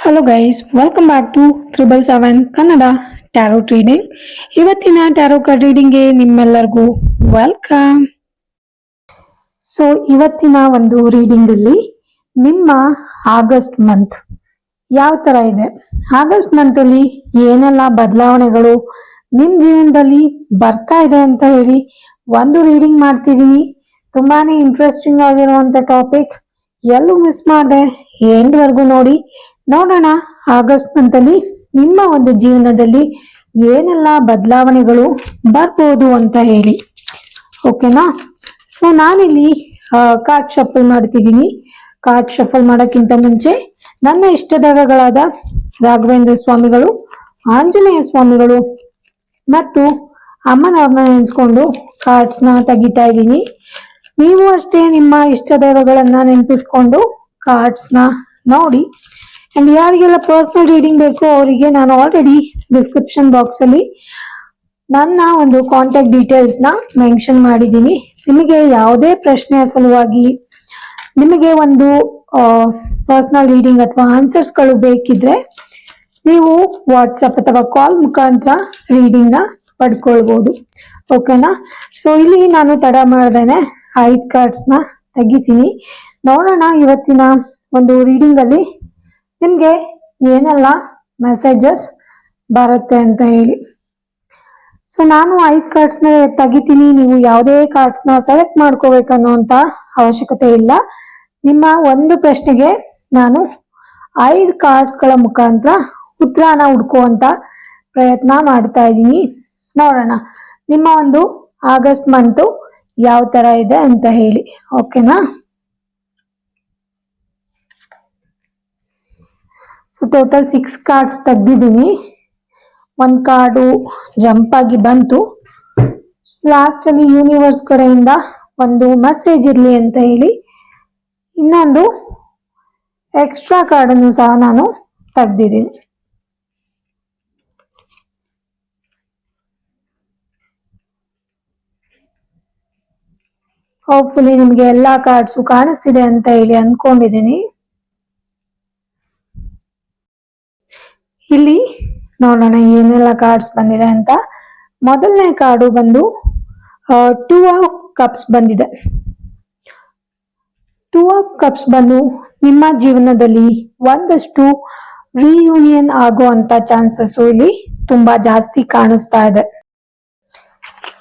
Hello guys welcome back to triple seven Kannada tarot reading ಇವತ್ತಿನ tarot card ರೀಡಿಂಗ್ಗೆ ನಿಮ್ಮೆಲ್ಲರಿಗೂ welcome so ಇವತ್ತಿನ ಒಂದು ರೀಡಿಂಗ್ ಅಲ್ಲಿ ನಿಮ್ಮ ಆಗಸ್ಟ್ ಮಂತ್ ಯಾವ ತರ ಇದೆ? ಆಗಸ್ಟ್ ಮಂತ್ ಅಲ್ಲಿ ಏನೆಲ್ಲ ಬದಲಾವಣೆಗಳು ನಿಮ್ಮ ಜೀವನದಲ್ಲಿ ಬರ್ತಾ ಇದೆ ಅಂತ ಹೇಳಿ ಒಂದು ರೀಡಿಂಗ್ ಮಾಡ್ತಿದೀನಿ ತುಂಬಾನೇ ಇಂಟ್ರೆಸ್ಟಿಂಗ್ ಆಗಿರುವಂತ ಟಾಪಿಕ್ ಎಲ್ಲೂ ಮಿಸ್ ಮಾಡದೆ ಎಂಡ್ವರೆಗೂ ನೋಡಿ. ನೋಡೋಣ, ಆಗಸ್ಟ್ ಮಂತಲ್ಲಿ ನಿಮ್ಮ ಒಂದು ಜೀವನದಲ್ಲಿ ಏನೆಲ್ಲ ಬದಲಾವಣೆಗಳು ಬರ್ಬೋದು ಅಂತ ಹೇಳಿ. ಓಕೆನಾ? ಸೊ ನಾನಿಲ್ಲಿ ಕಾರ್ಡ್ ಶಫಲ್ ಮಾಡ್ತಿದ್ದೀನಿ. ಕಾರ್ಡ್ ಶಫಲ್ ಮಾಡೋಕ್ಕಿಂತ ಮುಂಚೆ ನನ್ನ ಇಷ್ಟದಾಗಗಳಾದ ರಾಘವೇಂದ್ರ ಸ್ವಾಮಿಗಳು, ಆಂಜನೇಯ ಸ್ವಾಮಿಗಳು ಮತ್ತು ಅಮ್ಮನವ್ರನ್ನ ನೆನೆಸ್ಕೊಂಡು ಕಾರ್ಡ್ಸ್ನ ತೆಗಿತಾ ಇದ್ದೀನಿ. ನೀವು ಅಷ್ಟೇ ನಿಮ್ಮ ಇಷ್ಟ ದೈವಗಳನ್ನ ನೆನಪಿಸ್ಕೊಂಡು ಕಾರ್ಡ್ಸ್ನ ನೋಡಿ. ಅಂಡ್ ಯಾರಿಗೆಲ್ಲ ಪರ್ಸನಲ್ ರೀಡಿಂಗ್ ಬೇಕು ಅವರಿಗೆ ನಾನು ಆಲ್ರೆಡಿ ಡಿಸ್ಕ್ರಿಪ್ಷನ್ ಬಾಕ್ಸ್ ಅಲ್ಲಿ ನನ್ನ ಒಂದು ಕಾಂಟ್ಯಾಕ್ಟ್ ಡೀಟೇಲ್ಸ್ನ ಮೆನ್ಷನ್ ಮಾಡಿದ್ದೀನಿ. ನಿಮಗೆ ಯಾವುದೇ ಪ್ರಶ್ನೆಯ ಸಲುವಾಗಿ ನಿಮಗೆ ಒಂದು ಪರ್ಸನಲ್ ರೀಡಿಂಗ್ ಅಥವಾ ಆನ್ಸರ್ಸ್ಗಳು ಬೇಕಿದ್ರೆ ನೀವು ವಾಟ್ಸಪ್ ಅಥವಾ ಕಾಲ್ ಮುಖಾಂತರ ರೀಡಿಂಗ್ನ ಪಡ್ಕೊಳ್ಬಹುದು ಓಕೆನಾ ಸೊ ಇಲ್ಲಿ ನಾನು ತಡ ಮಾಡ್ದೇನೆ. ಐದು ಕಾರ್ಡ್ಸ್ನ ತೆಗಿತೀನಿ. ನೋಡೋಣ ಇವತ್ತಿನ ಒಂದು ರೀಡಿಂಗ್ ಅಲ್ಲಿ ನಿಮ್ಗೆ ಏನೆಲ್ಲ ಮೆಸೇಜಸ್ ಬರುತ್ತೆ ಅಂತ ಹೇಳಿ. ಸೊ ನಾನು ಐದು ಕಾರ್ಡ್ಸ್ನ ತೆಗಿತೀನಿ. ನೀವು ಯಾವುದೇ ಕಾರ್ಡ್ಸ್ನ ಸೆಲೆಕ್ಟ್ ಮಾಡ್ಕೋಬೇಕನ್ನೋಂತ ಅವಶ್ಯಕತೆ ಇಲ್ಲ. ನಿಮ್ಮ ಒಂದು ಪ್ರಶ್ನೆಗೆ ನಾನು ಐದು ಕಾರ್ಡ್ಸ್ಗಳ ಮುಖಾಂತರ ಉತ್ತರನ ಹುಡ್ಕುವಂತ ಪ್ರಯತ್ನ ಮಾಡ್ತಾ ಇದ್ದೀನಿ. ನೋಡೋಣ. ನಿಮ್ಮ ಒಂದು ಆಗಸ್ಟ್ ಮಂತು ಯಾವ ತರ ಇದೆ ಅಂತ ಹೇಳಿ. ಓಕೆನಾ ಸೊ ಟೋಟಲ್ ಸಿಕ್ಸ್ ಕಾರ್ಡ್ಸ್ ತೆಗ್ದಿದ್ದೀನಿ. ಒಂದು ಕಾರ್ಡು ಜಂಪ್ ಆಗಿ ಬಂತು. ಲಾಸ್ಟಲ್ಲಿ ಯೂನಿವರ್ಸ್ ಕಡೆಯಿಂದ ಒಂದು ಮೆಸೇಜ್ ಇರ್ಲಿ ಅಂತ ಹೇಳಿ, ಇನ್ನೊಂದು ಎಕ್ಸ್ಟ್ರಾ ಕಾರ್ಡನ್ನು ಸಹ ನಾನು ತೆಗ್ದಿದ್ದೀನಿ. ಹೋಪ್ಫುಲಿ ನಿಮಗೆ ಎಲ್ಲಾ ಕಾರ್ಡ್ಸು ಕಾಣಿಸ್ತಿದೆ ಅಂತ ಹೇಳಿ ಅನ್ಕೊಂಡಿದ್ದೀನಿ ಇಲ್ಲಿ ನೋಡೋಣ ಏನೆಲ್ಲ ಕಾರ್ಡ್ಸ್ ಬಂದಿದೆ ಅಂತ. ಮೊದಲನೇ ಕಾರ್ಡು ಬಂದು ಟೂ ಆಫ್ ಕಪ್ಸ್ ಬಂದಿದೆ. ಟೂ ಆಫ್ ಕಪ್ಸ್ ಬಂದು ನಿಮ್ಮ ಜೀವನದಲ್ಲಿ ಒಂದಷ್ಟು ರಿಯೂನಿಯನ್ ಆಗುವಂತ ಚಾನ್ಸಸ್ ಇಲ್ಲಿ ತುಂಬಾ ಜಾಸ್ತಿ ಕಾಣಿಸ್ತಾ ಇದೆ.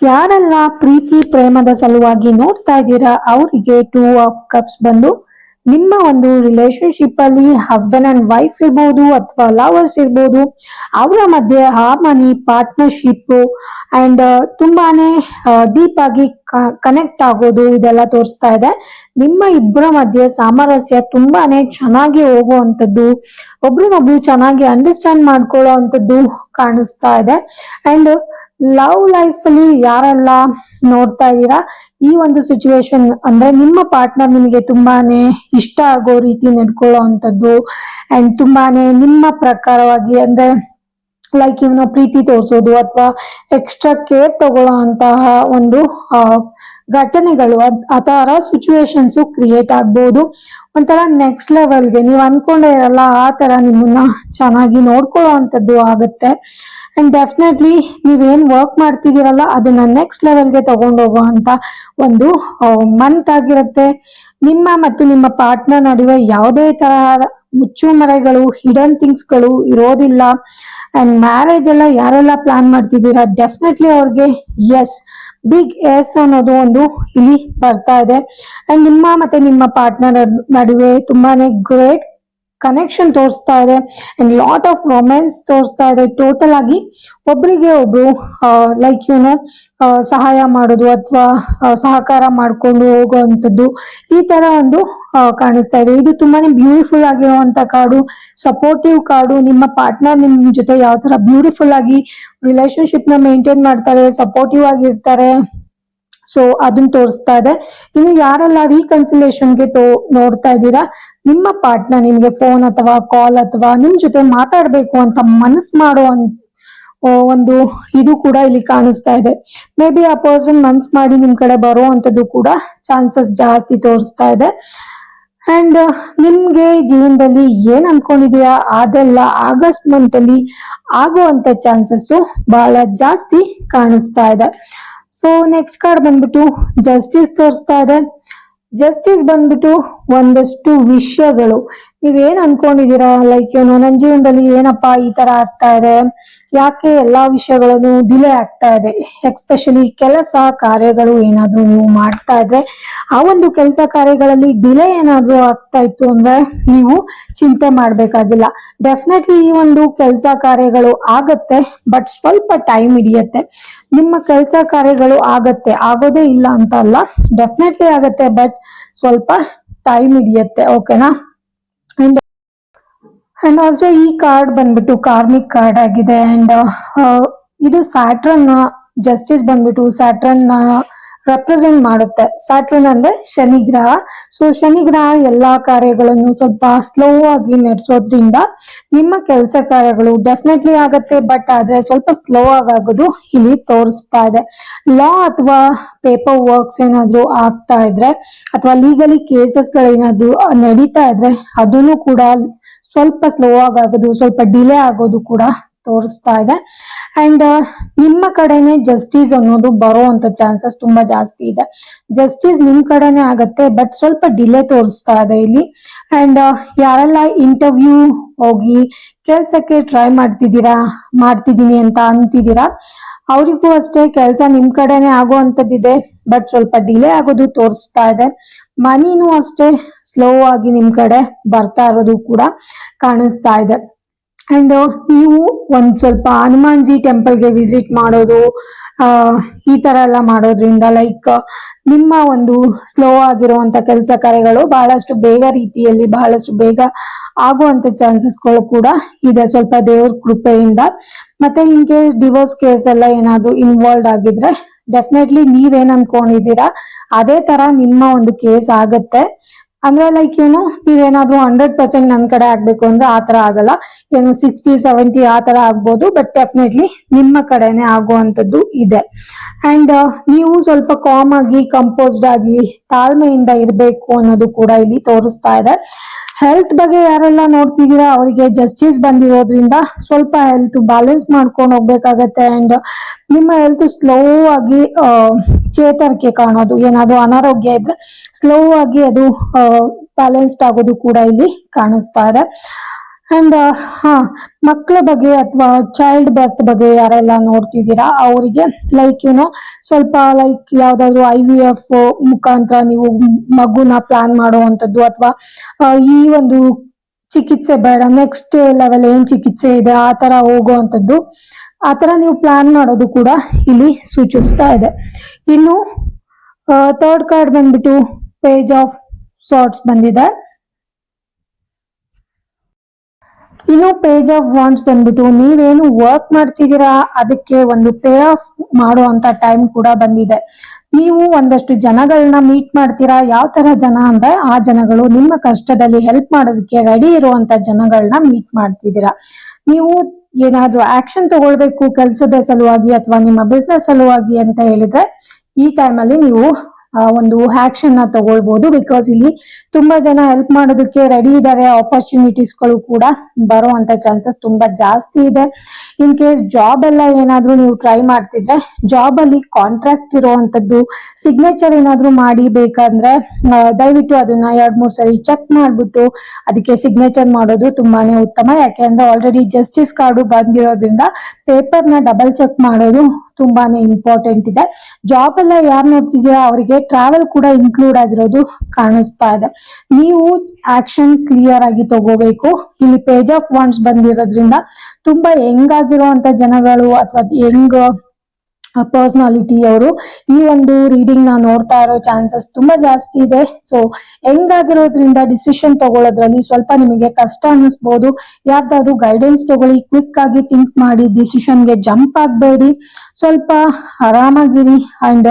ಯಾರೆಲ್ಲ ಪ್ರೀತಿ, ಪ್ರೇಮದ ಸಲುವಾಗಿ ನೋಡ್ತಾ ಇದ್ದೀರಾ, ಅವರಿಗೆ ಟೂ ಆಫ್ ಕಪ್ಸ್ ಬಂದು ನಿಮ್ಮ ಒಂದು ರಿಲೇಶನ್ಶಿಪ್ ಅಲ್ಲಿ ಹಸ್ಬೆಂಡ್ ಅಂಡ್ ವೈಫ್ ಇರ್ಬೋದು ಅಥವಾ ಲವರ್ಸ್ ಇರ್ಬೋದು, ಅವರ ಮಧ್ಯೆ ಹಾರ್ಮನಿ ಪಾರ್ಟ್ನರ್ಶಿಪ್ ಅಂಡ್ ತುಂಬಾನೇ ಡೀಪ್ ಆಗಿ ಕನೆಕ್ಟ್ ಆಗೋದು ಇದೆಲ್ಲ ತೋರಿಸ್ತಾ ಇದೆ. ನಿಮ್ಮ ಇಬ್ಬರ ಮಧ್ಯೆ ಸಾಮರಸ್ಯ ತುಂಬಾನೇ ಚೆನ್ನಾಗಿ ಹೋಗುವಂಥದ್ದು ಒಬ್ರನ್ನೊಬ್ರು ಚೆನ್ನಾಗಿ ಅಂಡರ್ಸ್ಟ್ಯಾಂಡ್ ಮಾಡ್ಕೊಳ್ಳೋ ಅಂಥದ್ದು ಕಾಣಿಸ್ತಾ ಇದೆ. ಅಂಡ್ ಲವ್ ಲೈಫ್ ಅಲ್ಲಿ ಯಾರೆಲ್ಲ ನೋಡ್ತಾ ಇದ್ದೀರಾ? ಈ ಒಂದು ಸಿಚುವೇಶನ್ ಅಂದ್ರೆ ನಿಮ್ಮ ಪಾರ್ಟ್ನರ್ ನಿಮಗೆ ತುಂಬಾನೇ ಇಷ್ಟ ಆಗೋ ರೀತಿ ನಡ್ಕೊಳ್ಳೋ ಅಂಥದ್ದು ಅಂಡ್ ತುಂಬಾನೇ ನಿಮ್ಮ ಪ್ರಕಾರವಾಗಿ ಅಂದ್ರೆ ಲೈಕ್ ಇವನ ಪ್ರೀತಿ ತೋರಿಸೋದು ಅಥವಾ ಎಕ್ಸ್ಟ್ರಾ ಕೇರ್ ತಗೊಳ್ಳೋ ಅಂತಹ ಒಂದು ಘಟನೆಗಳು, ಆ ಥರ ಸಿಚುವೇಶನ್ಸ್ ಕ್ರಿಯೇಟ್ ಆಗ್ಬೋದು. ಒಂಥರ ನೆಕ್ಸ್ಟ್ ಲೆವೆಲ್ಗೆ ನೀವು ಅನ್ಕೊಂಡೇ ಇರಲ್ಲ, ಆ ತರ ನಿಮ್ಮನ್ನ ಚೆನ್ನಾಗಿ ನೋಡ್ಕೊಳ್ಳೋ ಅಂಥದ್ದು ಆಗುತ್ತೆ. ಅಂಡ್ ಡೆಫಿನೆಟ್ಲಿ ನೀವೇನ್ ವರ್ಕ್ ಮಾಡ್ತಿದ್ದೀರಲ್ಲ, ಅದನ್ನ ನೆಕ್ಸ್ಟ್ ಲೆವೆಲ್ಗೆ ತಗೊಂಡೋಗೋ ಅಂತ ಒಂದು ಮಂತ್ ಆಗಿರುತ್ತೆ. ನಿಮ್ಮ ಮತ್ತು ನಿಮ್ಮ ಪಾರ್ಟ್ನರ್ ನಡುವೆ ಯಾವುದೇ ತರಹದ ಮುಚ್ಚುಮರೆಗಳು ಹಿಡನ್ ಥಿಂಗ್ಸ್ಗಳು ಇರೋದಿಲ್ಲ. ಅಂಡ್ ಮ್ಯಾರೇಜ್ ಎಲ್ಲ ಯಾರೆಲ್ಲ ಪ್ಲಾನ್ ಮಾಡ್ತಿದ್ದೀರಾ? ಡೆಫಿನೆಟ್ಲಿ ಅವ್ರಿಗೆ ಎಸ್ ಬಿಗ್ ಎಸ್ ಅನ್ನೋದು ಒಂದು ಇಲ್ಲಿ ಬರ್ತಾ ಇದೆ. ಅಂಡ್ ನಿಮ್ಮ ಮತ್ತೆ ನಿಮ್ಮ ಪಾರ್ಟ್ನರ್ ನಡುವೆ ತುಂಬಾನೇ ಗ್ರೇಟ್ ಕನೆಕ್ಷನ್ ತೋರಿಸ್ತಾ ಇದೆ. ಅಂಡ್ ಲಾಟ್ ಆಫ್ ರೊಮ್ಯಾನ್ಸ್ ತೋರಿಸ್ತಾ ಇದೆ. ಟೋಟಲ್ ಆಗಿ ಒಬ್ರಿಗೆ ಒಬ್ರು ಲೈಕ್ ಯುನೋ ಸಹಾಯ ಮಾಡೋದು ಅಥವಾ ಸಹಕಾರ ಮಾಡ್ಕೊಂಡು ಹೋಗುವಂಥದ್ದು ಈ ತರ ಒಂದು ಕಾಣಿಸ್ತಾ ಇದೆ. ಇದು ತುಂಬಾನೇ ಬ್ಯೂಟಿಫುಲ್ ಆಗಿರುವಂತ ಕಾರ್ಡು ಸಪೋರ್ಟಿವ್ ಕಾರ್ಡು ನಿಮ್ಮ ಪಾರ್ಟ್ನರ್ ನಿಮ್ ಜೊತೆ ಯಾವ ತರ ಬ್ಯೂಟಿಫುಲ್ ಆಗಿ ರಿಲೇಶನ್ಶಿಪ್ನ ಮೇಂಟೈನ್ ಮಾಡ್ತಾರೆ ಸಪೋರ್ಟಿವ್ ಆಗಿರ್ತಾರೆ. ಸೊ ಅದನ್ನ ತೋರಿಸ್ತಾ ಇದೆ. ಇನ್ನು ಯಾರೆಲ್ಲ ರೀಕನ್ಸಿಲೇಷನ್ಗೆ ತೋ, ನೋಡ್ತಾ ಇದ್ದೀರಾ, ನಿಮ್ಮ ಪಾರ್ಟ್ನರ್ ನಿಮ್ಗೆ ಫೋನ್ ಅಥವಾ ಕಾಲ್ ಅಥವಾ ನಿಮ್ ಜೊತೆ ಮಾತಾಡ್ಬೇಕು ಅಂತ ಮನಸ್ ಮಾಡೋ ಒಂದು ಇದು ಕೂಡ ಇಲ್ಲಿ ಕಾಣಿಸ್ತಾ ಇದೆ. ಮೇ ಬಿ ಆ ಪರ್ಸನ್ ಮನ್ಸ್ ಮಾಡಿ ನಿಮ್ ಕಡೆ ಬರೋ ಅಂತದ್ದು ಕೂಡ ಚಾನ್ಸಸ್ ಜಾಸ್ತಿ ತೋರಿಸ್ತಾ ಇದೆ. ಅಂಡ್ ನಿಮ್ಗೆ ಜೀವನದಲ್ಲಿ ಏನ್ ಅನ್ಕೊಂಡಿದೀರಾ ಅದೆಲ್ಲ ಆಗಸ್ಟ್ ಮಂತ್ ಅಲ್ಲಿ ಆಗುವಂತ ಚಾನ್ಸಸ್ ಬಹಳ ಜಾಸ್ತಿ ಕಾಣಿಸ್ತಾ ಇದೆ. ಸೊ ನೆಕ್ಸ್ಟ್ ಕಾರ್ಡ್ ಬಂದ್ಬಿಟ್ಟು ಜಸ್ಟಿಸ್ ತೋರಿಸ್ತಾ ಇದೆ. ಜಸ್ಟಿಸ್ ಬಂದ್ಬಿಟ್ಟು ಒಂದಷ್ಟು ವಿಷಯಗಳು. ನೀವೇನ್ ಅನ್ಕೊಂಡಿದೀರಾ ಲೈಕ್ ಏನು ನನ್ನ ಜೀವನದಲ್ಲಿ ಏನಪ್ಪಾ ಈ ತರ ಆಗ್ತಾ ಇದೆ? ಯಾಕೆ ಎಲ್ಲಾ ವಿಷಯಗಳನ್ನು ಡಿಲೇ ಆಗ್ತಾ ಇದೆ? ಎಕ್ಸ್ಪೆಷಲಿ ಕೆಲಸ ಕಾರ್ಯಗಳು ಏನಾದ್ರೂ ನೀವು ಮಾಡ್ತಾ ಇದ್ರೆ, ಆ ಒಂದು ಕೆಲಸ ಕಾರ್ಯಗಳಲ್ಲಿ ಡಿಲೇ ಏನಾದ್ರೂ ಆಗ್ತಾ ಇತ್ತು ಅಂದ್ರೆ ನೀವು ಚಿಂತೆ ಮಾಡ್ಬೇಕಾಗಿಲ್ಲ. ಡೆಫಿನೆಟ್ಲಿ ಈ ಒಂದು ಕೆಲಸ ಕಾರ್ಯಗಳು ಆಗತ್ತೆ ಬಟ್ ಸ್ವಲ್ಪ ಟೈಮ್ ಹಿಡಿಯತ್ತೆ. ನಿಮ್ಮ ಕೆಲಸ ಕಾರ್ಯಗಳು ಆಗತ್ತೆ, ಆಗೋದೇ ಇಲ್ಲ ಅಂತ ಅಲ್ಲ. ಡೆಫಿನೆಟ್ಲಿ ಆಗತ್ತೆ ಬಟ್ ಸ್ವಲ್ಪ ಟೈಮ್ ಹಿಡಿಯತ್ತೆ ಓಕೆನಾ ಅಂಡ್ ಆಲ್ಸೋ ಈ ಕಾರ್ಡ್ ಬಂದ್ಬಿಟ್ಟು ಕಾರ್ಮಿಕ್ ಕಾರ್ಡ್ ಆಗಿದೆ ಅಂಡ್ ಇದು ಸ್ಯಾಟ್ರನ್ ಜಸ್ಟಿಸ್ ಬಂದ್ಬಿಟ್ಟು ಸ್ಯಾಟ್ರನ್ ರೆಪ್ರೆಸೆಂಟ್ ಮಾಡುತ್ತೆ. ಸ್ಯಾಟರ್ನ್ ಅಂದ್ರೆ ಶನಿ ಗ್ರಹ ಸೊ ಶನಿ ಗ್ರಹ ಎಲ್ಲಾ ಕಾರ್ಯಗಳನ್ನು ಸ್ವಲ್ಪ ಸ್ಲೋ ಆಗಿ ನಡೆಸೋದ್ರಿಂದ ನಿಮ್ಮ ಕೆಲಸ ಕಾರ್ಯಗಳು ಡೆಫಿನೆಟ್ಲಿ ಆಗತ್ತೆ ಬಟ್ ಆದ್ರೆ ಸ್ವಲ್ಪ ಸ್ಲೋ ಆಗೋದು ಇಲ್ಲಿ ತೋರಿಸ್ತಾ ಇದೆ. ಲಾ ಅಥವಾ ಪೇಪರ್ ವರ್ಕ್ಸ್ ಏನಾದ್ರು ಆಗ್ತಾ ಇದ್ರೆ ಅಥವಾ ಲೀಗಲಿ ಕೇಸಸ್ ಗಳೇನಾದ್ರು ನಡೀತಾ ಇದ್ರೆ ಅದನ್ನು ಕೂಡ ಸ್ವಲ್ಪ ಸ್ಲೋ ಆಗೋದು ಸ್ವಲ್ಪ ಡಿಲೇ ಆಗೋದು ಕೂಡ ತೋರಿಸ್ತಾ ಇದೆ. ಅಂಡ್ ನಿಮ್ಮ ಕಡೆನೆ ಜಸ್ಟಿಸ್ ಅನ್ನೋದು ಬರುವಂತ ಚಾನ್ಸಸ್ ತುಂಬಾ ಜಾಸ್ತಿ ಇದೆ. ಜಸ್ಟಿಸ್ ನಿಮ್ ಕಡೆನೆ ಆಗತ್ತೆ ಬಟ್ ಸ್ವಲ್ಪ ಡಿಲೇ ತೋರಿಸ್ತಾ ಇದೆ ಇಲ್ಲಿ. ಅಂಡ್ ಯಾರೆಲ್ಲ ಇಂಟರ್ವ್ಯೂ ಹೋಗಿ ಕೆಲ್ಸಕ್ಕೆ ಟ್ರೈ ಮಾಡ್ತಿದ್ದೀರಾ ಮಾಡ್ತಿದೀನಿ ಅಂತ ಅಂತಿದ್ದೀರಾ, ಅವರಿಗೂ ಅಷ್ಟೇ ಕೆಲಸ ನಿಮ್ ಕಡೆನೆ ಆಗುವಂತದ್ದಿದೆ ಬಟ್ ಸ್ವಲ್ಪ ಡಿಲೇ ಆಗೋದು ತೋರಿಸ್ತಾ ಇದೆ. ಮನಿನೂ ಅಷ್ಟೇ ಸ್ಲೋ ಆಗಿ ನಿಮ್ ಕಡೆ ಬರ್ತಾ ಇರೋದು ಕೂಡ ಕಾಣಿಸ್ತಾ ಇದೆ. ಅಂಡ್ ನೀವು ಒಂದು ಸ್ವಲ್ಪ ಹನುಮಾನ್ಜಿ ಟೆಂಪಲ್ಗೆ ವಿಸಿಟ್ ಮಾಡೋದು ಈ ತರ ಎಲ್ಲ ಮಾಡೋದ್ರಿಂದ ಲೈಕ್ ನಿಮ್ಮ ಒಂದು ಸ್ಲೋ ಆಗಿರುವಂತ ಕೆಲಸ ಕಾರ್ಯಗಳು ಬಹಳಷ್ಟು ಬೇಗ ರೀತಿಯಲ್ಲಿ, ಬಹಳಷ್ಟು ಬೇಗ ಆಗುವಂತ ಚಾನ್ಸಸ್ಗಳು ಕೂಡ ಇದೆ. ಸ್ವಲ್ಪ ದೇವ್ರ ಕೃಪೆಯಿಂದ. ಮತ್ತೆ ಇನ್ ಕೇಸ್ ಡಿವೋರ್ಸ್ ಕೇಸ್ ಎಲ್ಲ ಏನಾದ್ರು ಇನ್ವಾಲ್ವ್ ಆಗಿದ್ರೆ ಡೆಫಿನೆಟ್ಲಿ ನೀವೇನ್ ಅನ್ಕೊಂಡಿದ್ದೀರಾ, ಅದೇ ತರ ನಿಮ್ಮ ಒಂದು ಕೇಸ್ ಆಗತ್ತೆ. ಅಂದ್ರೆ ಲೈಕ್ ಏನು ನೀವೇನಾದ್ರೂ ಹಂಡ್ರೆಡ್ ಪರ್ಸೆಂಟ್ ನನ್ ಕಡೆ ಆಗ್ಬೇಕು ಅಂದ್ರೆ ಆ ತರ ಆಗಲ್ಲ. ಏನು ಸಿಕ್ಸ್ಟಿ ಸೆವೆಂಟಿ ಆ ತರ ಆಗ್ಬೋದು ಬಟ್ ಡೆಫಿನೆಟ್ಲಿ ನಿಮ್ಮ ಕಡೆನೆ ಆಗುವಂತದ್ದು ಇದೆ. ಅಂಡ್ ನೀವು ಸ್ವಲ್ಪ ಕಾಮ್ ಆಗಿ ಕಂಪೋಸ್ಡ್ ಆಗಿ ತಾಳ್ಮೆಯಿಂದ ಇರಬೇಕು ಅನ್ನೋದು ಕೂಡ ಇಲ್ಲಿ ತೋರಿಸ್ತಾ ಇದೆ. ಹೆಲ್ತ್ ಬಗ್ಗೆ ಯಾರೆಲ್ಲ ನೋಡ್ತಿದ್ದೀರಾ ಅವರಿಗೆ ಜಸ್ಟಿಸ್ ಬಂದಿರೋದ್ರಿಂದ ಸ್ವಲ್ಪ ಹೆಲ್ತ್ ಬ್ಯಾಲೆನ್ಸ್ ಮಾಡ್ಕೊಂಡು ಹೋಗ್ಬೇಕಾಗತ್ತೆ. ಅಂಡ್ ನಿಮ್ಮ ಹೆಲ್ತ್ ಸ್ಲೋ ಆಗಿ ಆ, ಚೇತರಿಕೆ ಕಾಣೋದು, ಏನಾದ್ರು ಅನಾರೋಗ್ಯ ಇದ್ರೆ ಸ್ಲೋ ಆಗಿ ಅದು ಬ್ಯಾಲೆನ್ಸ್ಡ್ ಆಗೋದು ಕೂಡ ಇಲ್ಲಿ ಕಾಣಿಸ್ತಾ ಇದೆ. ಅಂಡ್ ಹಾ ಮಕ್ಕಳ ಬಗ್ಗೆ ಅಥವಾ ಚೈಲ್ಡ್ ಬರ್ತ್ ಬಗ್ಗೆ ಯಾರೆಲ್ಲ ನೋಡ್ತಿದ್ದೀರಾ, ಅವರಿಗೆ ಲೈಕ್ ಯುನೋ ಸ್ವಲ್ಪ ಲೈಕ್ ಯಾವ್ದಾದ್ರು ಐ ವಿ ಎಫ್ ಮುಖಾಂತರ ನೀವು ಮಗುನ ಪ್ಲಾನ್ ಮಾಡುವಂಥದ್ದು ಅಥವಾ ಈ ಒಂದು ಚಿಕಿತ್ಸೆ ಬೇಡ ನೆಕ್ಸ್ಟ್ ಲೆವೆಲ್ ಏನ್ ಚಿಕಿತ್ಸೆ ಇದೆ, ಆ ತರ ಹೋಗುವಂತದ್ದು ಆ ತರ ನೀವು ಪ್ಲಾನ್ ಮಾಡೋದು ಕೂಡ ಇಲ್ಲಿ ಸೂಚಿಸ್ತಾ ಇದೆ. ಇನ್ನು ಥರ್ಡ್ ಕಾರ್ಡ್ ಬಂದ್ಬಿಟ್ಟು ಪೇಜ್ ಆಫ್ ಸಾರ್ಟ್ಸ್ ಬಂದಿದೆ. ಇನ್ನು ಪೇಜ್ ಆಫ್ ವಾಂಡ್ಸ್ ಬಂದ್ಬಿಟ್ಟು ನೀವೇನು ವರ್ಕ್ ಮಾಡ್ತಿದ್ದೀರಾ, ಅದಕ್ಕೆ ಒಂದು ಪೇ ಆಫ್ ಮಾಡುವಂತ ಟೈಮ್ ಕೂಡ ಬಂದಿದೆ. ನೀವು ಒಂದಷ್ಟು ಜನಗಳನ್ನ ಮೀಟ್ ಮಾಡ್ತೀರಾ, ಯಾವ ತರ ಜನ ಅಂದ್ರೆ ಆ ಜನಗಳು ನಿಮ್ಮ ಕಷ್ಟದಲ್ಲಿ ಹೆಲ್ಪ್ ಮಾಡೋದಕ್ಕೆ ರೆಡಿ ಇರುವಂತ ಜನಗಳನ್ನ ಮೀಟ್ ಮಾಡ್ತಿದ್ದೀರಾ. ನೀವು ಏನಾದ್ರೂ ಆಕ್ಷನ್ ತಗೊಳ್ಬೇಕು ಕೆಲಸದ ಸಲುವಾಗಿ ಅಥವಾ ನಿಮ್ಮ ಬಿಸ್ನೆಸ್ ಸಲುವಾಗಿ ಅಂತ ಹೇಳಿದ್ರೆ ಈ ಟೈಮಲ್ಲಿ ನೀವು ಒಂದು ಆಕ್ಷನ್ನ ತಗೊಳ್ಬಹುದು ಬಿಕಾಸ್ ಇಲ್ಲಿ ತುಂಬಾ ಜನ ಹೆಲ್ಪ್ ಮಾಡೋದಕ್ಕೆ ರೆಡಿ ಇದಾರೆ. ಆಪರ್ಚುನಿಟೀಸ್ಗಳು ಕೂಡ ಬರುವಂತ ಚಾನ್ಸಸ್ ತುಂಬಾ ಜಾಸ್ತಿ ಇದೆ. ಇನ್ ಕೇಸ್ ಜಾಬ್ ಎಲ್ಲ ಏನಾದ್ರೂ ನೀವು ಟ್ರೈ ಮಾಡ್ತಿದ್ರೆ ಜಾಬ್ ಅಲ್ಲಿ ಕಾಂಟ್ರಾಕ್ಟ್ ಇರುವಂತದ್ದು ಸಿಗ್ನೇಚರ್ ಏನಾದ್ರೂ ಮಾಡಿ ಬೇಕಂದ್ರೆ ದಯವಿಟ್ಟು ಅದನ್ನ ಎರಡ್ ಮೂರ್ ಸರಿ ಚೆಕ್ ಮಾಡ್ಬಿಟ್ಟು ಅದಕ್ಕೆ ಸಿಗ್ನೇಚರ್ ಮಾಡೋದು ತುಂಬಾನೇ ಉತ್ತಮ. ಯಾಕೆಂದ್ರೆ ಆಲ್ರೆಡಿ ಜಸ್ಟಿಸ್ ಕಾರ್ಡು ಬಂದಿರೋದ್ರಿಂದ ಪೇಪರ್ನ ಡಬಲ್ ಚೆಕ್ ಮಾಡೋದು ತುಂಬಾನೇ ಇಂಪಾರ್ಟೆಂಟ್ ಇದೆ. ಜಾಬ್ ಎಲ್ಲ ಯಾರು ನೋಡ್ತಿದ್ದೀರಾ ಅವರಿಗೆ ಟ್ರಾವೆಲ್ ಕೂಡ ಇನ್ಕ್ಲೂಡ್ ಆಗಿರೋದು ಕಾಣಿಸ್ತಾ ಇದೆ. ನೀವು ಆಕ್ಷನ್ ಕ್ಲಿಯರ್ ಆಗಿ ತಗೋಬೇಕು. ಇಲ್ಲಿ ಪೇಜ್ ಆಫ್ ವಾಂಡ್ಸ್ ಬಂದಿರೋದ್ರಿಂದ ತುಂಬಾ ಯಂಗ್ ಆಗಿರುವಂತ ಜನಗಳು ಅಥವಾ ಯಂಗ್ ಪರ್ಸನಾಲಿಟಿ ಅವರು ಈ ಒಂದು ರೀಡಿಂಗ್ನ ನೋಡ್ತಾ ಇರೋ ಚಾನ್ಸಸ್ ತುಂಬಾ ಜಾಸ್ತಿ ಇದೆ. ಸೊ ಹೆಂಗಾಗಿರೋದ್ರಿಂದ ಡಿಸಿಷನ್ ತಗೊಳ್ಳೋದ್ರಲ್ಲಿ ಸ್ವಲ್ಪ ನಿಮಗೆ ಕಷ್ಟ ಅನ್ನಿಸ್ಬೋದು ಯಾರ್ದಾದ್ರು ಗೈಡೆನ್ಸ್ ತಗೊಳ್ಳಿ ಕ್ವಿಕ್ ಆಗಿ ಥಿಂಕ್ ಮಾಡಿ ಡಿಸಿಷನ್ಗೆ ಜಂಪ್ ಆಗಬೇಡಿ. ಸ್ವಲ್ಪ ಆರಾಮಾಗಿರಿ ಅಂಡ್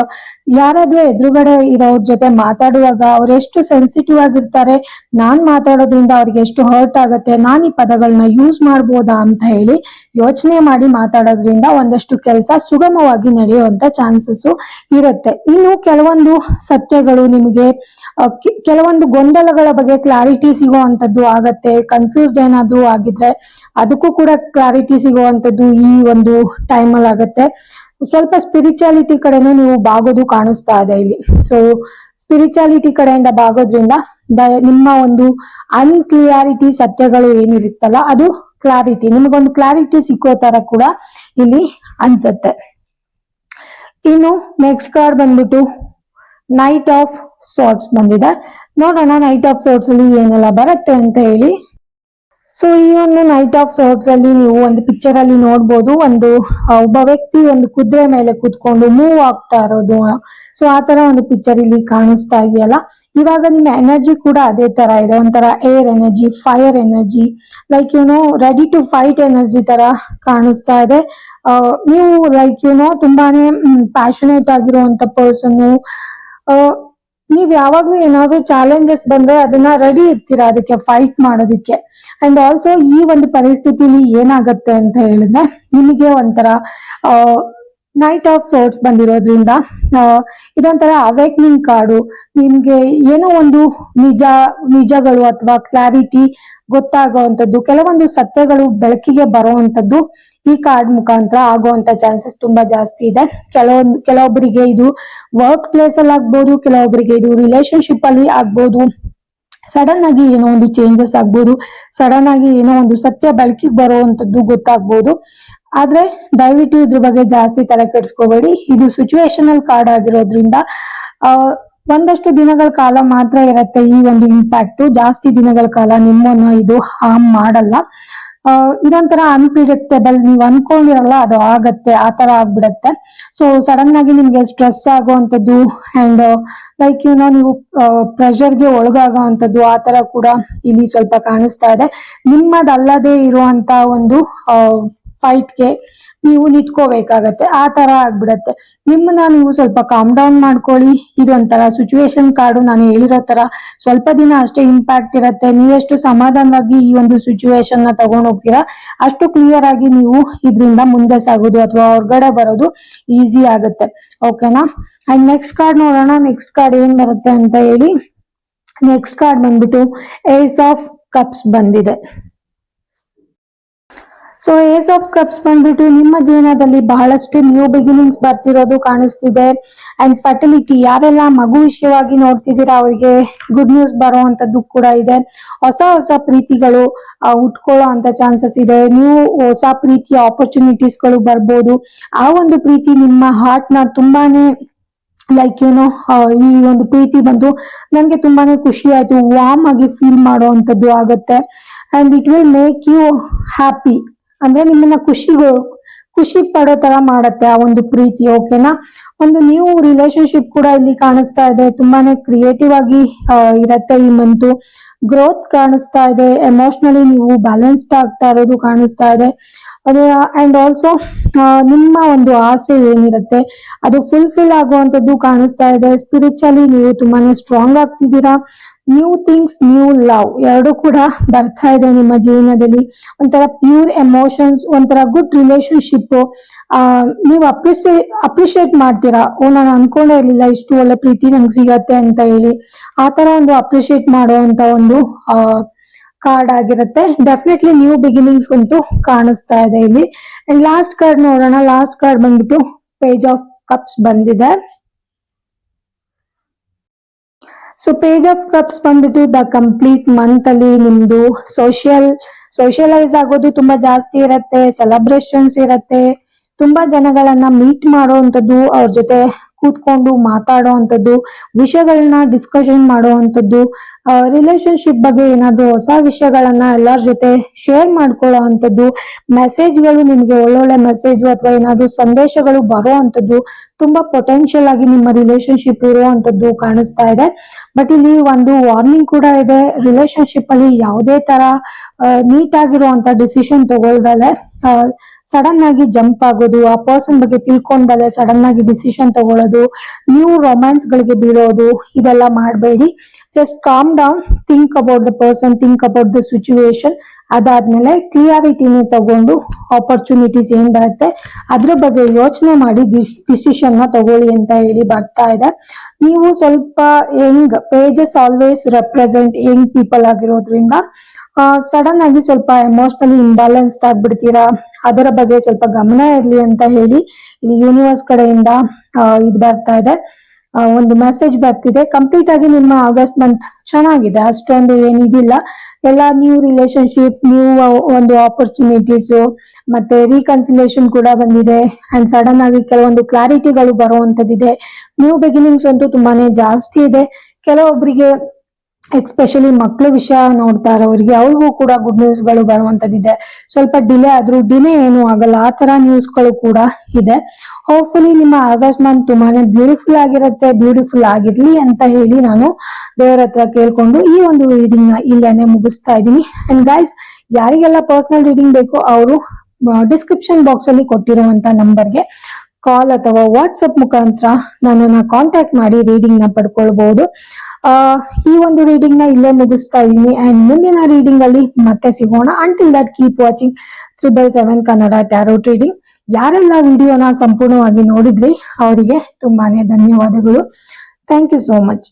ಯಾರಾದ್ರೂ ಎದುರುಗಡೆ ಇರೋರ್ ಜೊತೆ ಮಾತಾಡುವಾಗ ಅವ್ರು ಎಷ್ಟು ಸೆನ್ಸಿಟಿವ್ ಆಗಿರ್ತಾರೆ, ನಾನ್ ಮಾತಾಡೋದ್ರಿಂದ ಅವ್ರಿಗೆ ಎಷ್ಟು ಹರ್ಟ್ ಆಗುತ್ತೆ, ನಾನ್ ಈ ಪದಗಳನ್ನ ಯೂಸ್ ಮಾಡ್ಬೋದಾ ಅಂತ ಹೇಳಿ ಯೋಚನೆ ಮಾಡಿ ಮಾತಾಡೋದ್ರಿಂದ ಒಂದಷ್ಟು ಕೆಲಸ ಸುಗಮವಾಗಿ ನಡೆಯುವಂತ ಚಾನ್ಸಸ್ ಇರುತ್ತೆ. ಇನ್ನು ಕೆಲವೊಂದು ಸತ್ಯಗಳು ನಿಮಗೆ ಕೆಲವೊಂದು ಗೊಂದಲಗಳ ಬಗ್ಗೆ ಕ್ಲಾರಿಟಿ ಸಿಗುವಂತದ್ದು ಆಗತ್ತೆ. ಕನ್ಫ್ಯೂಸ್ಡ್ ಏನಾದ್ರೂ ಆಗಿದ್ರೆ ಅದಕ್ಕೂ ಕೂಡ ಕ್ಲಾರಿಟಿ ಸಿಗುವಂತದ್ದು ಈ ಒಂದು ಟೈಮಲ್ಲಿ ಆಗತ್ತೆ. ಸ್ವಲ್ಪ ಸ್ಪಿರಿಚುಯಾಲಿಟಿ ಕಡೆನೂ ನೀವು ಬಾಗೋದು ಕಾಣಿಸ್ತಾ ಇದೆ ಇಲ್ಲಿ. ಸೊ ಸ್ಪಿರಿಚುಯಾಲಿಟಿ ಕಡೆಯಿಂದ ಬಾಗೋದ್ರಿಂದ ನಿಮ್ಮ ಒಂದು ಅನ್ಕ್ಲಿಯಾರಿಟಿ ಸತ್ಯಗಳು ಏನಿರುತ್ತಲ್ಲ, ಅದು ಕ್ಲಾರಿಟಿ ನಿಮಗೊಂದು ಕ್ಲಾರಿಟಿ ಸಿಕ್ಕೋ ತರ ಕೂಡ ಇಲ್ಲಿ ಅನ್ಸತ್ತೆ. ಇನ್ನು ನೆಕ್ಸ್ಟ್ ಕಾರ್ಡ್ ಬಂದ್ಬಿಟ್ಟು ನೈಟ್ ಆಫ್ ಸಾರ್ಟ್ಸ್ ಬಂದಿದೆ. ನೋಡೋಣ ನೈಟ್ ಆಫ್ ಸಾರ್ಟ್ಸ್ ಅಲ್ಲಿ ಏನೆಲ್ಲ ಬರುತ್ತೆ ಅಂತ ಹೇಳಿ. ಸೊ ಈ ಒಂದು ನೈಟ್ ಆಫ್ ಸಾರ್ಟ್ಸ್ ಅಲ್ಲಿ ನೀವು ಒಂದು ಪಿಕ್ಚರ್ ಅಲ್ಲಿ ನೋಡ್ಬೋದು, ಒಂದು ಒಬ್ಬ ವ್ಯಕ್ತಿ ಒಂದು ಕುದುರೆ ಮೇಲೆ ಕುತ್ಕೊಂಡು ಮೂವ್ ಆಗ್ತಾ ಇರೋದು. ಸೊ ಆ ತರ ಒಂದು ಪಿಕ್ಚರ್ ಇಲ್ಲಿ ಕಾಣಿಸ್ತಾ ಇದೆಯಲ್ಲ. ಇವಾಗ ನಿಮ್ಮ ಎನರ್ಜಿ ಕೂಡ ಅದೇ ತರ ಇದೆ. ಒಂಥರ air energy fire energy like you know ready to fight energy ತರ ಕಾಣಿಸ್ತಾ ಇದೆ. ನೀವು ಲೈಕ್ ಯು ನೋ ತುಂಬಾನೇ ಪ್ಯಾಷನೇಟ್ ಆಗಿರುವಂತ ಪರ್ಸನ್ ನೀವ್ ಯಾವಾಗ್ಲೂ ಏನಾದ್ರು ಚಾಲೆಂಜಸ್ ಬಂದ್ರೆ ಅದನ್ನ ರೆಡಿ ಇರ್ತೀರಾ ಅದಕ್ಕೆ ಫೈಟ್ ಮಾಡೋದಕ್ಕೆ? ಅಂಡ್ ಆಲ್ಸೋ ಈ ಒಂದು ಪರಿಸ್ಥಿತಿಲಿ ಏನಾಗತ್ತೆ ಅಂತ ಹೇಳಿದ್ರೆ, ನಿಮಗೆ ಒಂಥರ ನೈಟ್ ಆಫ್ ಸೋರ್ಟ್ಸ್ ಬಂದಿರೋದ್ರಿಂದ ಇದೊಂಥರ ಅವೇಕ್ನಿಂಗ್ ಕಾರ್ಡು ನಿಮ್ಗೆ ಏನೋ ಒಂದು ನಿಜ, ನಿಜಗಳು ಅಥವಾ ಕ್ಲಾರಿಟಿ ಗೊತ್ತಾಗುವಂಥದ್ದು, ಕೆಲವೊಂದು ಸತ್ಯಗಳು ಬೆಳಕಿಗೆ ಬರುವಂಥದ್ದು ಈ ಕಾರ್ಡ್ ಮುಖಾಂತರ ಆಗುವಂತ ಚಾನ್ಸಸ್ ತುಂಬಾ ಜಾಸ್ತಿ ಇದೆ. ಕೆಲವೊಂದು, ಕೆಲವೊಬ್ಬರಿಗೆ ಇದು ವರ್ಕ್ ಪ್ಲೇಸ್ ಅಲ್ಲಿ ಆಗ್ಬೋದು, ಕೆಲವೊಬ್ಬರಿಗೆ ಇದು ರಿಲೇಶನ್ಶಿಪ್ ಅಲ್ಲಿ ಆಗ್ಬೋದು. ಸಡನ್ ಆಗಿ ಏನೋ ಒಂದು ಚೇಂಜಸ್ ಆಗ್ಬೋದು ಸಡನ್ ಆಗಿ ಏನೋ ಒಂದು ಸತ್ಯ ಬೆಳಕಿಗೆ ಬರುವಂತದ್ದು ಗೊತ್ತಾಗ್ಬೋದು. ಆದ್ರೆ ದಯವಿಟ್ಟು ಇದ್ರ ಬಗ್ಗೆ ಜಾಸ್ತಿ ತಲೆ ಕೆಡಿಸ್ಕೋಬೇಡಿ. ಇದು ಸಿಚುವೇಶನಲ್ ಕಾರ್ಡ್ ಆಗಿರೋದ್ರಿಂದ ಒಂದಷ್ಟು ದಿನಗಳ ಕಾಲ ಮಾತ್ರ ಇರತ್ತೆ ಈ ಒಂದು ಇಂಪ್ಯಾಕ್ಟ್ ಜಾಸ್ತಿ ದಿನಗಳ ಕಾಲ ನಿಮ್ಮನ್ನ ಇದು ಹಾರ್ಮ್ ಮಾಡಲ್ಲ. ಇದೊಂಥರ ಅನ್ಪ್ರಿಡಿಕ್ಟೇಬಲ್ ನೀವು ಅನ್ಕೊಂಡಿರಲ್ಲ ಅದು ಆಗತ್ತೆ, ಆ ತರ ಆಗ್ಬಿಡತ್ತೆ. ಸೊ ಸಡನ್ ಆಗಿ ನಿಮ್ಗೆ ಸ್ಟ್ರೆಸ್ ಆಗುವಂಥದ್ದು ಅಂಡ್ ಲೈಕ್ ಯುನೋ ನೀವು ಪ್ರೆಷರ್ಗೆ ಒಳಗಾಗುವಂಥದ್ದು ಆ ತರ ಕೂಡ ಇಲ್ಲಿ ಸ್ವಲ್ಪ ಕಾಣಿಸ್ತಾ ಇದೆ. ನಿಮ್ಮದಲ್ಲದೆ ಇರುವಂತ ಒಂದು ಫೈಟ್ಗೆ ನೀವು ನಿಂತ್ಕೋಬೇಕಾಗತ್ತೆ. ಆ ತರ ಆಗ್ಬಿಡತ್ತೆ. ನಿಮ್ಮನ್ನ ನೀವು ಸ್ವಲ್ಪ ಕಾಮ್ ಡೌನ್ ಮಾಡ್ಕೊಳ್ಳಿ. ಇದೊಂಥರ ಸಿಚುವೇಶನ್ ಕಾರ್ಡು ನಾನು ಹೇಳಿರೋ ತರ ಸ್ವಲ್ಪ ದಿನ ಅಷ್ಟೇ ಇಂಪ್ಯಾಕ್ಟ್ ಇರತ್ತೆ. ನೀವೆಷ್ಟು ಸಮಾಧಾನವಾಗಿ ಈ ಒಂದು ಸಿಚುವೇಶನ್ನ ತಗೊಂಡ್ ಹೋಗ್ತೀರಾ ಅಷ್ಟು ಕ್ಲಿಯರ್ ಆಗಿ ನೀವು ಇದರಿಂದ ಮುಂದೆ ಸಾಗೋದು ಅಥವಾ ಹೊರಗಡೆ ಬರೋದು ಈಸಿ ಆಗುತ್ತೆ. ಓಕೆನಾ ಅಂಡ್ ನೆಕ್ಸ್ಟ್ ಕಾರ್ಡ್ ನೋಡೋಣ. ನೆಕ್ಸ್ಟ್ ಕಾರ್ಡ್ ಏನ್ ಬರುತ್ತೆ ಅಂತ ಹೇಳಿ. ನೆಕ್ಸ್ಟ್ ಕಾರ್ಡ್ ಬಂದ್ಬಿಟ್ಟು ಏಸ್ ಆಫ್ ಕಪ್ಸ್ ಬಂದಿದೆ. ಸೊ ಏಸ್ ಆಫ್ ಕಪ್ಸ್ ಬಂದ್ಬಿಟ್ಟು ನಿಮ್ಮ ಜೀವನದಲ್ಲಿ ಬಹಳಷ್ಟು ನ್ಯೂ ಬಿಗಿನಿಂಗ್ಸ್ ಬರ್ತಿರೋದು ಕಾಣಿಸ್ತಿದೆ. ಅಂಡ್ ಫರ್ಟಿಲಿಟಿ ಯಾರೆಲ್ಲ ಮಗು ವಿಷಯವಾಗಿ ನೋಡ್ತಿದ್ದೀರಾ ಅವರಿಗೆ ಗುಡ್ ನ್ಯೂಸ್ ಬರುವಂತದ್ದು ಕೂಡ ಇದೆ. ಹೊಸ ಹೊಸ ಪ್ರೀತಿಗಳು ಆ, ಹುಟ್ಕೊಳ್ಳೋ ಅಂತ ಚಾನ್ಸಸ್ ಇದೆ. ನ್ಯೂ ಹೊಸ ಪ್ರೀತಿಯ ಆಪರ್ಚುನಿಟೀಸ್ಗಳು ಬರ್ಬೋದು. ಆ ಒಂದು ಪ್ರೀತಿ ನಿಮ್ಮ ಹಾರ್ಟ್ನ ತುಂಬಾನೇ ಲೈಕ್ ಏನೋ ಈ ಒಂದು ಪ್ರೀತಿ ಬಂದು ನನಗೆ ತುಂಬಾನೇ ಖುಷಿ ಆಯ್ತು ವಾಮ್ ಆಗಿ ಫೀಲ್ ಮಾಡುವಂತದ್ದು ಆಗುತ್ತೆ. And it will make you happy ಅಂದ್ರೆ ನಿಮ್ಮನ್ನ ಖುಷಿಗೋ, ಖುಷಿ ಪಡೋ ತರ ಮಾಡತ್ತೆ ಆ ಒಂದು ಪ್ರೀತಿ ಓಕೆನಾ ಒಂದು ನ್ಯೂ ರಿಲೇಶನ್ಶಿಪ್ ಕೂಡ ಇಲ್ಲಿ ಕಾಣಿಸ್ತಾ ಇದೆ. ತುಂಬಾನೇ ಕ್ರಿಯೇಟಿವ್ ಆಗಿ ಇರತ್ತೆ ಈ ಮಂತು ಗ್ರೋತ್ ಕಾಣಿಸ್ತಾ ಇದೆ. ಎಮೋಷನಲಿ ನೀವು ಬ್ಯಾಲೆನ್ಸ್ಡ್ ಆಗ್ತಾ ಇರೋದು ಕಾಣಿಸ್ತಾ ಇದೆ. ಅದೇ ಅಂಡ್ ಆಲ್ಸೋ ನಿಮ್ಮ ಒಂದು ಆಸೆ ಏನಿರುತ್ತೆ, ಅದು ಫುಲ್ಫಿಲ್ ಆಗುವಂಥದ್ದು ಕಾಣಿಸ್ತಾ ಇದೆ. ಸ್ಪಿರಿಚುವಲಿ ನೀವು ತುಂಬಾನೇ ಸ್ಟ್ರಾಂಗ್ ಆಗ್ತಿದ್ದೀರಾ. ನ್ಯೂ ಥಿಂಗ್ಸ್ ನ್ಯೂ ಲವ್ ಎರಡು ಕೂಡ ಬರ್ತಾ ಇದೆ ನಿಮ್ಮ ಜೀವನದಲ್ಲಿ. ಒಂಥರ ಪ್ಯೂರ್ ಎಮೋಷನ್ಸ್ ಒಂಥರ ಗುಡ್ ರಿಲೇಶನ್ಶಿಪ್ ನೀವು ಅಪ್ರಿಸಿಯೇ ಅಪ್ರಿಷಿಯೇಟ್ ಮಾಡ್ತೀರಾ? ಓ, ನಾನು ಅನ್ಕೊಂಡೇ ಇರಲಿಲ್ಲ, ಇಷ್ಟು ಒಳ್ಳೆ ಪ್ರೀತಿ ನಂಗೆ ಸಿಗತ್ತೆ ಅಂತ ಹೇಳಿ. ಆ ತರ ಒಂದು ಅಪ್ರಿಷಿಯೇಟ್ ಮಾಡುವಂತ ಒಂದು ಕಾರ್ಡ್ ಆಗಿರುತ್ತೆ. ಡೆಫಿನೆಟ್ಲಿ ನ್ಯೂ ಬಿಗಿನಿಂಗ್ಸ್ ಅಂತೂ ಕಾಣಿಸ್ತಾ ಇದೆ ಇಲ್ಲಿ. ಅಂಡ್ ಲಾಸ್ಟ್ ಕಾರ್ಡ್ ನೋಡೋಣ. ಲಾಸ್ಟ್ ಕಾರ್ಡ್ ಬಂದ್ಬಿಟ್ಟು ಪೇಜ್ ಆಫ್ ಕಪ್ಸ್ ಬಂದಿದೆ. ಸೊ ಪೇಜ್ ಆಫ್ ಕಪ್ಸ್ ಬಂದ್ಬಿಟ್ಟು ದ ಕಂಪ್ಲೀಟ್ ಮಂತ್ ಅಲ್ಲಿ ನಿಮ್ದು ಸೋಷಿಯಲ್ ಸೋಷಿಯಲೈಸ್ ಆಗೋದು ತುಂಬಾ ಜಾಸ್ತಿ ಇರತ್ತೆ. ಸೆಲೆಬ್ರೇಷನ್ಸ್ ಇರತ್ತೆ. ತುಂಬಾ ಜನಗಳನ್ನ ಮೀಟ್ ಮಾಡುವಂತದ್ದು ಅವ್ರ ಜೊತೆ ಕೂತ್ಕೊಂಡು ಮಾತಾಡುವಂತದ್ದು ವಿಷಯಗಳನ್ನ ಡಿಸ್ಕಷನ್ ಅಂಥದ್ದು ರಿಲೇಶನ್ಶಿಪ್ ಬಗ್ಗೆ ಏನಾದ್ರು ಹೊಸ ವಿಷಯಗಳನ್ನ ಎಲ್ಲರ ಜೊತೆ ಶೇರ್ ಮಾಡ್ಕೊಳ್ಳೋ ಅಂಥದ್ದು ಮೆಸೇಜ್ಗಳು ನಿಮಗೆ ಒಳ್ಳೊಳ್ಳೆ ಮೆಸೇಜ್ ಅಥವಾ ಏನಾದ್ರು ಸಂದೇಶಗಳು ಬರೋ ಅಂಥದ್ದು ತುಂಬಾ ಪೊಟೆನ್ಶಿಯಲ್ ಆಗಿ ನಿಮ್ಮ ರಿಲೇಶನ್ಶಿಪ್ ಇರುವಂತದ್ದು ಕಾಣಿಸ್ತಾ ಇದೆ. ಬಟ್ ಇಲ್ಲಿ ಒಂದು ವಾರ್ನಿಂಗ್ ಕೂಡ ಇದೆ. ರಿಲೇಶನ್ಶಿಪ್ ಅಲ್ಲಿ ಯಾವುದೇ ತರ ನೀಟ್ ಆಗಿರುವಂತ ಡಿಸಿಷನ್ ತಗೊಳ್ದಲೆ ಸಡನ್ ಆಗಿ ಜಂಪ್ ಆಗೋದು, ಆ ಪರ್ಸನ್ ಬಗ್ಗೆ ತಿಳ್ಕೊಂಡಲೆ ಸಡನ್ ಆಗಿ ಡಿಸಿಷನ್ ತಗೊಳ್ಳೋದು ನೀವು ರೊಮ್ಯಾನ್ಸ್ ಗಳಿಗೆ ಬೀಳೋದು, ಇದೆಲ್ಲ ಮಾಡಬೇಡಿ. Just calm down think about the person think about the situation ಅದಾದ್ಮೇಲೆ ಕ್ಲಿಯಾರಿಟಿನ ತಗೊಂಡು ಆಪರ್ಚುನಿಟೀಸ್ ಏನ್ ಬರುತ್ತೆ ಅದ್ರ ಬಗ್ಗೆ ಯೋಚನೆ ಮಾಡಿ ಡಿಸಿಷನ್ನ ತಗೊಳ್ಳಿ ಅಂತ ಹೇಳಿ ಬರ್ತಾ ಇದೆ. ನೀವು ಸ್ವಲ್ಪ young pages always represent young people ಆಗಿರೋದ್ರಿಂದ ಸಡನ್ ಆಗಿ ಸ್ವಲ್ಪ ಎಮೋಷನಲಿ ಇಂಬ್ಯಾಲೆನ್ಸ್ಡ್ ಆಗ್ಬಿಡ್ತೀರಾ, ಅದರ ಬಗ್ಗೆ ಸ್ವಲ್ಪ ಗಮನ ಇರಲಿ ಅಂತ ಹೇಳಿ ಇಲ್ಲಿ ಯೂನಿವರ್ಸ್ ಕಡೆಯಿಂದ ಇದು ಬರ್ತಾ ಇದೆ. ಒಂದು ಮೆಸೇಜ್ ಬರ್ತಿದೆ. ಕಂಪ್ಲೀಟ್ ಆಗಿ ನಿಮ್ಮ ಆಗಸ್ಟ್ ಮಂತ್ ಚೆನ್ನಾಗಿದೆ. ಅಷ್ಟೊಂದು ಏನಿದಿಲ್ಲ ಎಲ್ಲ ನ್ಯೂ ರಿಲೇಶನ್ಶಿಪ್ ನ್ಯೂ ಒಂದು ಆಪರ್ಚುನಿಟೀಸ್ ಮತ್ತೆ ರೀಕನ್ಸಿಲೇಷನ್ ಕೂಡ ಬಂದಿದೆ. ಅಂಡ್ ಸಡನ್ ಆಗಿ ಕೆಲವೊಂದು ಕ್ಲಾರಿಟಿಗಳು ಬರುವಂತದ್ದಿದೆ. ನ್ಯೂ ಬಿಗಿನಿಂಗ್ಸ್ ಅಂತೂ ತುಂಬಾನೇ ಜಾಸ್ತಿ ಇದೆ. ಕೆಲವೊಬ್ಬರಿಗೆ ಎಕ್ಸ್ಪೆಷಲಿ ಮಕ್ಕಳು ವಿಷಯ ನೋಡ್ತಾ ಇರೋರಿಗೆ, ಅವ್ರಿಗೂ ಕೂಡ ಗುಡ್ ನ್ಯೂಸ್ಗಳು ಬರುವಂತದ್ದಿದೆ ಸ್ವಲ್ಪ ಡಿಲೇ ಆದ್ರೂ ಡಿಲೇ ಏನು ಆಗಲ್ಲ. ಆ ತರ ನ್ಯೂಸ್ಗಳು ಕೂಡ ಇದೆ. ಹೋಪ್ಫುಲಿ ನಿಮ್ಮ ಆಗಸ್ಟ್ ಮಂತ್ ತುಂಬಾನೇ ಬ್ಯೂಟಿಫುಲ್ ಆಗಿರುತ್ತೆ ಬ್ಯೂಟಿಫುಲ್ ಆಗಿರ್ಲಿ ಅಂತ ಹೇಳಿ ನಾನು ದೇವರ ಹತ್ರ ಕೇಳ್ಕೊಂಡು ಈ ಒಂದು ರೀಡಿಂಗ್ನ ಇಲ್ಲೇನೆ ಮುಗಿಸ್ತಾ ಇದ್ದೀನಿ. ಅಂಡ್ ಗೈಸ್ ಯಾರಿಗೆಲ್ಲ ಪರ್ಸನಲ್ ರೀಡಿಂಗ್ ಬೇಕು ಅವರು ಡಿಸ್ಕ್ರಿಪ್ಷನ್ ಬಾಕ್ಸ್ ಅಲ್ಲಿ ಕೊಟ್ಟಿರುವಂತ ನಂಬರ್ಗೆ ಕಾಲ್ ಅಥವಾ ವಾಟ್ಸಪ್ ಮುಖಾಂತರ ನನ್ನನ್ನ ಕಾಂಟ್ಯಾಕ್ಟ್ ಮಾಡಿ ರೀಡಿಂಗ್ನ ಪಡ್ಕೊಳ್ಬಹುದು ಈ ಒಂದು ರೀಡಿಂಗ್ನ ಇಲ್ಲೇ ಮುಗಿಸ್ತಾ ಇದ್ದೀನಿ. ಅಂಡ್ ಮುಂದಿನ ರೀಡಿಂಗ್ ಅಲ್ಲಿ ಮತ್ತೆ ಸಿಗೋಣ. Until that keep watching triple seven Kannada tarot reading ಯಾರೆಲ್ಲ ವಿಡಿಯೋನ ಸಂಪೂರ್ಣವಾಗಿ ನೋಡಿದ್ರಿ, ಅವರಿಗೆ ತುಂಬಾನೇ ಧನ್ಯವಾದಗಳು. Thank you so much